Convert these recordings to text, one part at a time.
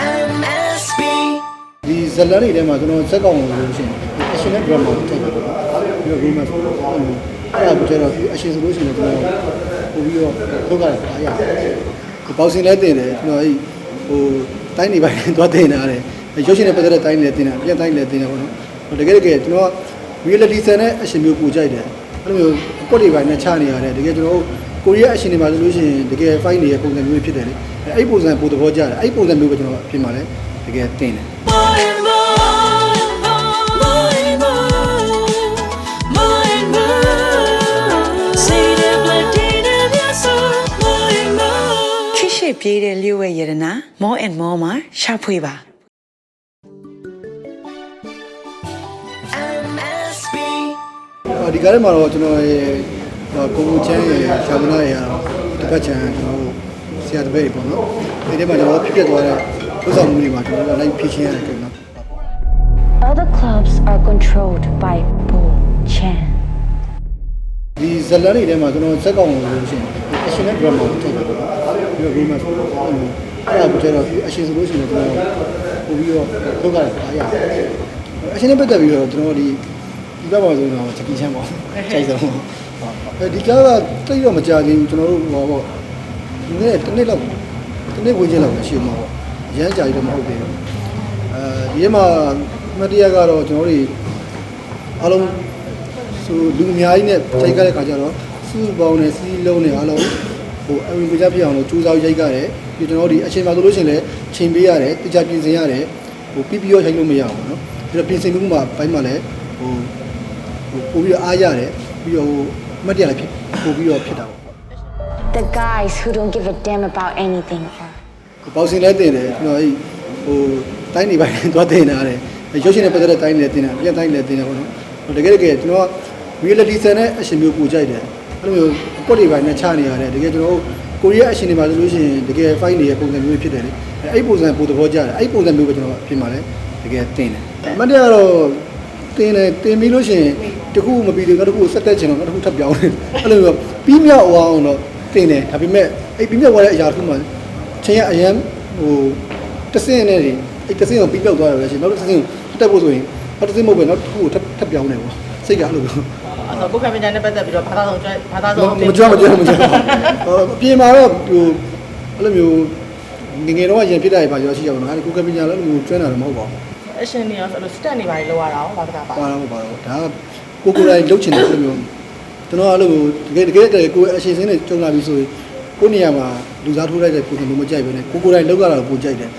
MSB ဒီဇလန်တွေထဲမှာကျွန်တော်ဇက်ကောင်လို့လို့ရှိရင်အရှင်နဲ့ drama ကိုထည့်ပါတော့ပြီးတော့ romance အဲ့လိုအဲ့ဒါကိုကျတော့အရှင်ဆိုလို့ရှိရင်ကျွန်တော်ပို့ပြီးတော့ထုတ်ကြတယ်အားရတယ်ဒီပေါစင်လဲတင်တယ်ကျွန်တော်အဲ့ဟိုတိုင်းနေပိုင်းသွားတင်တာရတယ်ရုပ်ရှင်နဲ့ပတ်သက်တဲ့တိုင်းလည်းတင်တာပြန်တိုင်းလည်းတင်တယ်ပေါ့နော်တကယ်တကယ်ကျွန်တော် reality ဆန်တဲ့အရှင်မျိုးပူကြိုက်တယ်အဲ့လိုမျိုးအကွက်တွေပိုင်းနဲ့ချနေရတယ်တကယ်ကျွန်တော် ကိုရီးယားအရှင်တွေမှာဆိုလို့ရှိရင်တကယ် fight နေတဲ့ပုံစံမျိုးဖြစ်တယ်လေအဲ့ပုံစံပိုသဘောကျတယ်အဲ့ပုံစံမျိုးပဲကျွန်တော်အဖြစ်မှာလဲတကယ်တင်တယ် More and more More and more More and more Say the blood in your soul More and more ချစ်ရှိပြေးတဲ့လျှို့ဝဲရတနာ more and more မှာရှာဖွေပါ MSB အာဒီကားထဲမှာတော့ကျွန်တော်ရဲ့ဟို ကိုကိုချမ်းရဲ့ရှာမနာရဲ့တစ်ပတ်ချမ်းကျွန်တော်တို့ဆရာတပည့်တွေပေါ့နော်ဒီထဲမှာကျွန်တော်ဖြစ်ဖြစ်သွားတဲ့ဥစ္စာမှုတွေမှာကျွန်တော်တို့လိုက်ဖြည့်ရှင်းရတယ်ကျွန်တော် Other clubs are controlled by Bo Chan. ဒီဇလန်တွေထဲမှာကျွန်တော်ဇက်ကောင်လို့လို့ရှိရင်အရှင်နဲ့ drama ကိုထည့်ပါတော့ပြီးတော့ romance အဲ့လိုအဲ့ဒါကိုကျတော့အရှင်ဆိုလို့ရှိရင်ကျွန်တော်ပို့ပြီးတော့ထုတ်ကြတယ်အားရတယ်အရှင်နဲ့ပတ်သက်ပြီးတော့ကျွန်တော်ဒီ ဒီဘက်မှာဆိုတော့ချက်ကီချမ်းပေါ့ခြိုက်ဆုံးအဲဒီကားကတိတ်တော့မကြသေးဘူးကျွန်တော်တို့ဟောပေါ့ဒီနေ့တစ်နေ့လောက်တစ်နေ့ဝင်ချင်းလောက်ရှိမှာပေါ့အရမ်းကြာကြီးတော့မဟုတ်သေးဘူးအဲဒီထဲမှာမတရားကတော့ကျွန်တော်တို့အားလုံးဆိုလူအများကြီးနဲ့ချိန်ကြတဲ့ခါကျတော့စုပေါင်းနဲ့စီးလုံးနဲ့အားလုံးဟိုအဝင်ကြပြအောင်လို့စူးစမ်းရိုက်ကြတယ်ပြီးကျွန်တော်တို့ဒီအချိန်မှာဆိုလို့ရှိရင်လည်းချိန်ပေးရတယ်တခြားပြင်ဆင်ရတယ်ဟိုပြီးပြီးတော့ချိန်လို့မရအောင်နော်ပြီးတော့ပြင်ဆင်မှုမှာဘိုင်းမှာလည်းဟို ဟိုပို့ပြီးတော့အားရတယ်ပြီးတော့ဟိုအမှတ်တရလည်းဖြစ်ပို့ပြီးတော့ဖြစ်တာပေါ့ The guys who don't give a damn about anything are ဟိုပေါစင်လဲတင်တယ်ကျွန်တော်အဲ့ဟိုတိုင်းနေပိုင်းသွားတင်တာရတယ်ရုပ်ရှင်နဲ့ပတ်သက်တဲ့တိုင်းလည်းတင်တာပြန်တိုင်းလည်းတင်တယ်ပေါ့နော်တကယ်တကယ်ကျွန်တော် reality ဆန်တဲ့အရှင်မျိုးပူကြိုက်တယ်အဲ့လိုမျိုးအကွက်တွေပိုင်းနဲ့ချနေရတယ်တကယ်ကျွန်တော်ကိုရီးယားအရှင်တွေမှာဆိုလို့ရှိရင်တကယ် fight နေတဲ့ပုံစံမျိုးဖြစ်တယ်လေအဲ့ပုံစံပိုသဘောကျတယ်အဲ့ပုံစံမျိုးပဲကျွန်တော်အဖြစ်မှာလဲတကယ်တင်တယ်အမှတ်တရတော့တင်တယ်တင်ပြီးလို့ရှိရင် တခုမပြီးတော့နောက်တစ်ခုဆက်တက်ချင်တော့နောက်တစ်ခုထပ်ပြောင်းတယ်အဲ့လိုမျိုးပြီးမြောက်အောင်တော့တင်တယ်ဒါပေမဲ့အဲ့ပြီးမြောက်သွားတဲ့အရာတစ်ခုမှချင်းရအရန်ဟိုတဆင်းနဲ့နေအဲ့တဆင်းကိုပြီးပြောက်သွားတယ်ပဲရှင်နောက်တစ်ဆင်းကိုတက်ဖို့ဆိုရင်နောက်တစ်ဆင်းမဟုတ်ပဲနောက်တစ်ခုကိုထပ်ထပ်ပြောင်းနေပေါ့စိတ်ကအဲ့လိုမျိုးအဲ့တော့ပုဂ္ဂိုလ်ပညာနဲ့ပတ်သက်ပြီးတော့ဘာသာဆောင်ကျွမ်းဘာသာဆောင်မကြွမကြွမကြွဟိုအပြင်မှာတော့ဟိုအဲ့လိုမျိုးငငယ်တော့ရင်ဖြစ်တာပါရောရှိရပါတော့အဲ့ဒီကိုကပညာလည်းအဲ့လိုမျိုးကျွမ်းတာတော့မဟုတ်ပါဘူးအရှင်နေရောဆိုလို့စတက်နေပါလေလောက်ရတာဘာသာပါပါတော့ပါတော့ဒါက ကိုကိုယ်တိုင်လှုပ်ချင်တယ်အဲ့လိုမျိုးကျွန်တော်အဲ့လိုတကယ်တကယ်တကယ်ကိုယ်အရှင်စင်းနဲ့ကြုံလာပြီဆိုရင်ကိုယ်နေရာမှာလူစားထိုးလိုက်တဲ့ပုံစံမျိုးမကြိုက်ပဲနဲ့ကိုကိုယ်တိုင်လှုပ်ရတာကိုပိုကြိုက်တယ်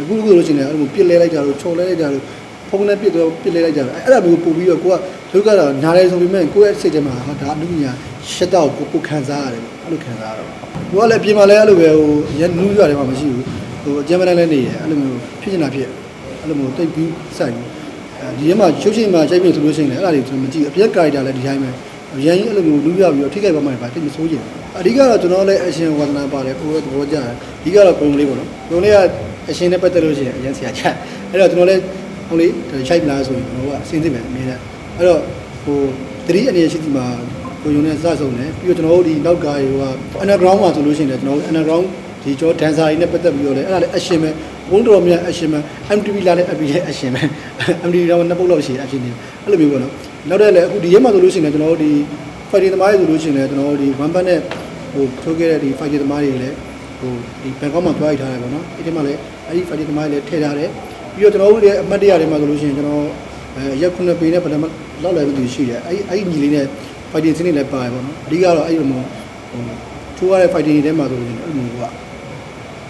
အခုအခုလို့ရှိရင်အဲ့လိုပြစ်လဲလိုက်ကြလို့ခြုံလဲလိုက်ကြလို့ဖုန်းနဲ့ပြစ်တော့ပြစ်လဲလိုက်ကြတယ်အဲ့ဒါမျိုးပို့ပြီးတော့ကိုကလှုပ်ရတာနားလဲဆိုပေမဲ့ကိုယ့်ရဲ့စိတ်ထဲမှာဟာဒါအမှုညာရှက်တော့ကိုကိုခံစားရတယ်အဲ့လိုခံစားရတော့ကိုကလည်းပြင်မှာလည်းအဲ့လိုပဲဟိုရနူးရတယ်မှာမရှိဘူးဟိုအကျမ်းမတန်းလည်းနေတယ်အဲ့လိုမျိုးဖြစ်နေတာဖြစ်အဲ့လိုမျိုးတိတ်ပြီးစိုက်ပြီးအဲ ဒီထဲမှာရုပ်ရှင်မှာချိန်ပြဆိုလို့ရှိရင်လည်းအဲ့ဒါတွေကျွန်တော်မကြည့်ဘူးအပြက်ကာရီတာလည်းဒီတိုင်းပဲအရင်ကြီးအဲ့လိုမျိုးလူပြပြီးတော့ထိခိုက်ပါမှပါတိတ်မဆိုးချင်ဘူးအဓိကတော့ကျွန်တော်လည်းအရှင်ဝါသနာပါတယ်ကိုယ်ရဲ့သဘောကျတယ်အဓိကတော့ပုံလေးပေါ့နော်ပုံလေးကအရှင်နဲ့ပတ်သက်လို့ရှိရင်အရင်ဆရာချအဲ့တော့ကျွန်တော်လည်းဟိုလေချိုက်ပလာဆိုရင်ကျွန်တော်ကအစင်းသိမယ်အမြဲတမ်းအဲ့တော့ဟိုတတိအနေရှိဒီမှာကိုယုံနဲ့စဆုံတယ်ပြီးတော့ကျွန်တော်တို့ဒီနောက်ကားတွေက underground မှာဆိုလို့ရှိရင်လည်းကျွန်တော်တို့ underground ဒီကျော် dancer တွေနဲ့ပတ်သက်ပြီးတော့လည်းအဲ့ဒါလည်းအရှင်ပဲ ဘုန်းတော်မြတ်အရှင်ပဲ MTV လာလည်းအပီရဲ့အရှင်ပဲ MTV တော့နှစ်ပုတ်လောက်ရှိအရှင်နေအဲ့လိုမျိုးပေါ့နော်နောက်တဲ့လည်းအခုဒီရဲမှာဆိုလို့ရှိရင်လည်းကျွန်တော်တို့ဒီ fighting သမားတွေဆိုလို့ရှိရင်လည်းကျွန်တော်တို့ဒီ one band နဲ့ဟိုထိုးခဲ့တဲ့ဒီ fighting သမားတွေလည်းဟိုဒီဘန်ကောက်မှာတွားရထားတယ်ပေါ့နော်အဲ့ဒီမှာလည်းအဲ့ဒီ fighting သမားတွေလည်းထည့်ထားတယ်ပြီးတော့ကျွန်တော်တို့ရဲ့အမှတ်တရတွေမှာဆိုလို့ရှိရင်ကျွန်တော်အဲရက်ခုနှစ်ပေနဲ့ဗလာမလောက်လည်းမသိရှိတယ်အဲ့အဲ့ဒီညီလေးနဲ့ fighting စင်းတွေလည်းပါတယ်ပေါ့နော်အဓိကတော့အဲ့ဒီလိုမျိုးဟိုထိုးရတဲ့ fighting တွေထဲမှာဆိုလို့ရှိရင်အဲ့လိုမျိုးက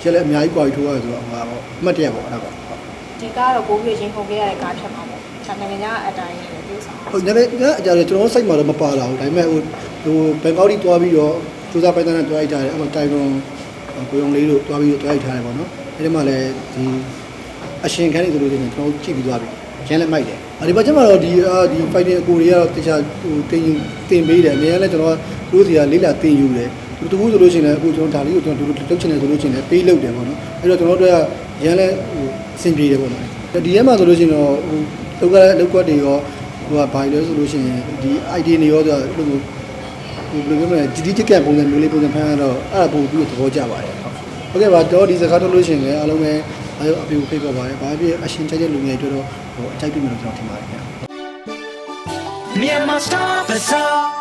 ကျလည်းအများကြီးကွာပြီးထိုးရတယ်ဆိုတော့ဟိုပါပေါ့အမှတ်တရပေါ့အဲ့ဒါပေါ့ဟုတ်ဒီကားတော့ကိုပြီးရင်ခုန်ခဲ့ရတဲ့ကားဖြစ်မှာပေါ့။ခြံနိုင်ငံညာအတိုင်းနဲ့ပြောဆောင်ဟုတ်ညနေကအကြတယ်ကျွန်တော်စိတ်မှာတော့မပါလာဘူးဒါပေမဲ့ဟိုဟိုဘန်ကောက်တီတွားပြီးတော့စူးစမ်းပိုင်တန်းနဲ့တွားရိုက်ထားတယ်အဲ့မှာတိုင်ရွန်ကိုယုံလေးတို့တွားပြီးတော့တွားရိုက်ထားတယ်ပေါ့နော်အဲ့ဒီမှာလည်းဒီအရှင်ခန်းနေဆိုလို့ရှိရင်ကျွန်တော်ကြည့်ပြီးသွားပြီရန်လည်းမိုက်တယ်အဲ့ဒီဘက်ကျမှတော့ဒီအာဒီ fighting အကိုတွေကတော့တခြားဟိုတင်ယူတင်ပေးတယ်အများလည်းကျွန်တော်တို့စီကလေးလာတင်ယူတယ် သူတကူဆိုလို့ရှိရင်လည်းအခုကျွန်တော်ဒါလေးကိုကျွန်တော်တို့လုပ်ချင်တယ်ဆိုလို့ရှိရင်လည်းပေးလုပ်တယ်ပေါ့နော်အဲ့တော့ကျွန်တော်တို့ကရန်လည်းဟိုအဆင်ပြေတယ်ပေါ့နော်ဒီထဲမှာဆိုလို့ရှိရင်တော့ဟိုလောက်ကလောက်ကွက်တွေရောဟိုကဘာလဲဆိုလို့ရှိရင်ဒီ ID တွေရောဆိုတော့ဟိုဟိုဘယ်လိုပြောမလဲဒီဒီတက်ကပုံစံမျိုးလေးပုံစံဖမ်းရတော့အဲ့ဒါပို့ပြီးသဘောကျပါတယ်ဟုတ်ဟုတ်ကဲ့ပါတော့ဒီစကားထုတ်လို့ရှိရင်လည်းအားလုံးပဲအားလုံးအပြည့်ဖိတ်ခေါ်ပါတယ်ဘာဖြစ်အရှင်ချိုက်တဲ့လူငယ်တွေတော့ဟိုအကြိုက်တွေ့မယ်လို့ကျွန်တော်ထင်ပါတယ်ခင်ဗျာ Myanmar Star Bazaar